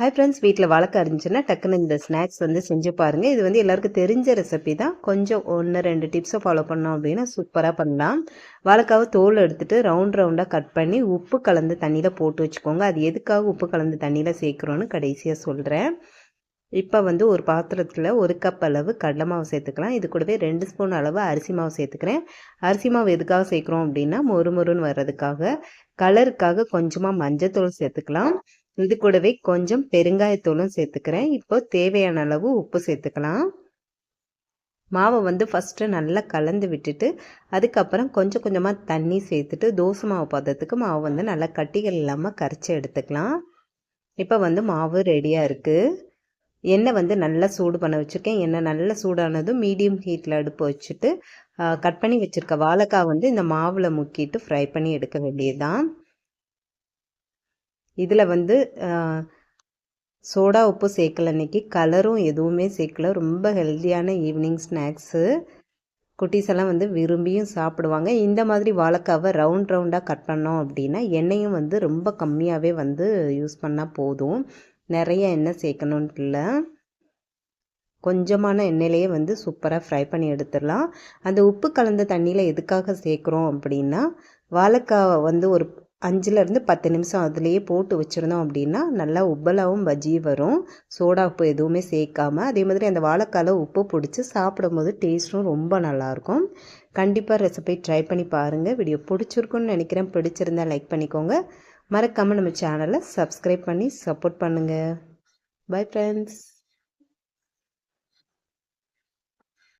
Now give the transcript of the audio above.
Hi friends வீட்டில் வளர்க்க இருந்துச்சுன்னா டக்குன்னு இந்த ஸ்நாக்ஸ் வந்து செஞ்சு பாருங்கள் இது வந்து எல்லாருக்கும் தெரிஞ்ச ரெசிபி தான். கொஞ்சம் ஒன்று ரெண்டு டிப்ஸை ஃபாலோ பண்ணோம் அப்படின்னா சூப்பராக பண்ணலாம். வாழைக்காவை தோல் எடுத்துகிட்டு ரவுண்ட் ரவுண்டாக கட் பண்ணி உப்பு கலந்து தண்ணியில் போட்டு வச்சுக்கோங்க. அது எதுக்காக உப்பு கலந்து தண்ணியில் சேர்க்குறோன்னு கடைசியாக சொல்கிறேன் இப்போ வந்து ஒரு பாத்திரத்தில் ஒரு கப் அளவு கடலை மாவு சேர்த்துக்கலாம். இது கூடவே ரெண்டு ஸ்பூன் அளவு அரிசி மாவு சேர்த்துக்கிறேன். அரிசி மாவு எதுக்காக சேர்க்குறோம் அப்படின்னா மொறு மொறுன்னு வர்றதுக்காக கலருக்காக கொஞ்சமாக மஞ்சத்தூள் சேர்த்துக்கலாம். இது கூடவே கொஞ்சம் பெருங்காயத்தூளும் சேர்த்துக்கிறேன். இப்போ தேவையான அளவு உப்பு சேர்த்துக்கலாம். மாவை வந்து ஃபஸ்ட்டு நல்லா கலந்து விட்டுட்டு அதுக்கப்புறம் கொஞ்சம் கொஞ்சமாக தண்ணி சேர்த்துட்டு தோசை மாவு பதத்துக்கு மாவு வந்து நல்லா கட்டிகள் இல்லாமல் கரைச்சி எடுத்துக்கலாம். இப்போ வந்து மாவு ரெடியாக இருக்குது எண்ணெய் வந்து நல்லா சூடு பண்ண வச்சுருக்கேன். எண்ணெய் நல்லா சூடானதும் மீடியம் ஹீட்டில் அடுப்பு வச்சுட்டு கட் பண்ணி வச்சுருக்க வாழைக்காய் வந்து இந்த மாவில் முக்கிட்டு ஃப்ரை பண்ணி எடுக்க வேண்டியதுதான். இதில் வந்து சோடா உப்பு சேர்க்கல இன்றைக்கி கலரும் எதுவுமே சேர்க்கல ரொம்ப ஹெல்த்தியான ஈவினிங் ஸ்நாக்ஸு. குட்டீஸ் எல்லாம் வந்து விரும்பியும் சாப்பிடுவாங்க. இந்த மாதிரி வாழைக்காவை ரவுண்ட் ரவுண்டாக கட் பண்ணோம் அப்படின்னா எண்ணெயும் வந்து ரொம்ப கம்மியாகவே வந்து யூஸ் பண்ணால் போதும். நிறைய எண்ணெய் சேர்க்கணுன்ட்டு இல்லை. கொஞ்சமான எண்ணெயிலேயே வந்து சூப்பராக ஃப்ரை பண்ணி எடுத்துடலாம். அந்த உப்பு கலந்த தண்ணியில் எதுக்காக சேர்க்குறோம் அப்படின்னா வாழைக்காய் வந்து ஒரு அஞ்சுலேருந்து பத்து நிமிஷம் அதுலேயே போட்டு வச்சுருந்தோம் அப்படின்னா நல்லா உப்பலாகவும் பஜ்ஜி வரும். சோடா உப்பு எதுவுமே சேர்க்காம அதே மாதிரி அந்த வாழைக்கால உப்பு பிடிச்சி சாப்பிடும்போது டேஸ்ட்டும் ரொம்ப நல்லாயிருக்கும். கண்டிப்பாக ரெசிபி ட்ரை பண்ணி பாருங்கள் வீடியோ பிடிச்சிருக்குன்னு நினைக்கிறேன். பிடிச்சிருந்தா லைக் பண்ணிக்கோங்க. மறக்காமல் நம்ம சேனலை சப்ஸ்கிரைப் பண்ணி சப்போர்ட் பண்ணுங்கள் பை ஃப்ரெண்ட்ஸ்.